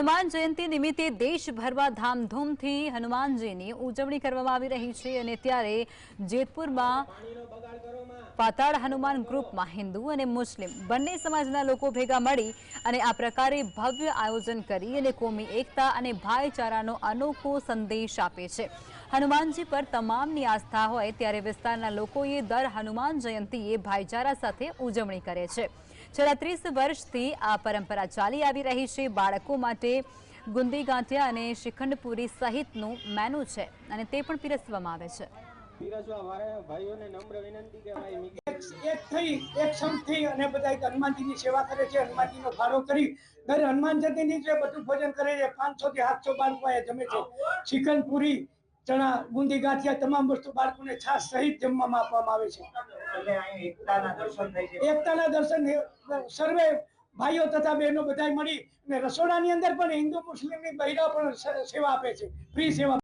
હનુમાન જયંતિ નિમિત્તે દેશભરમાં ધામધૂમથી હનુમાનજીની ઉજવણી કરવામાં આવી રહી છે અને ત્યારે જેતપુરમાં પાતાળ હનુમાન ગ્રુપમાં હિન્દુ અને મુસ્લિમ બંને સમાજના લોકો ભેગા મળી અને આ પ્રકારે ભવ્ય આયોજન કરી અને કોમી એકતા અને ભાઈચારાનો અનોખો સંદેશ આપે છે. હનુમાનજી પર તમામની આસ્થા હોય ત્યારે વિસ્તારના લોકોએ દર હનુમાન જયંતીએ ભાઈચારા સાથે ઉજવણી કરે છે. છેલ્લા ત્રીસ વર્ષથી આ પરંપરા ચાલી આવી રહી છે. બાળકો માટે ગુંદી ગાંઠિયા અને શ્રીખંડપુરી સહિતનું મેનુ છે અને તે પણ પીરસવામાં આવે છે. પીરસવા વાળા ભાઈઓને નમ્ર વિનંતી કે ભાઈ મીઠી એક એક થઈ એક સંપ થઈ અને બધા એક હનુમાનજીની સેવા કરે છે. હનુમાનજીનો ફાળો કરી દર હનુમાન જયંતિની જે બધું ભોજન કરે છે પાંચસો થી સાતસો બાળકો જમે છે. ચિકન પૂરી ચણા બુંદી ગાંઠિયા તમામ વસ્તુ બાળકોને છાશ સહિત જમવામાં આપવામાં આવે છે. એકતાના દર્શન સર્વે ભાઈઓ તથા બહેનો બધા મળી અને રસોડાની અંદર પણ હિન્દુ મુસ્લિમની બહેરા પણ સેવા આપે છે. ફ્રી સેવા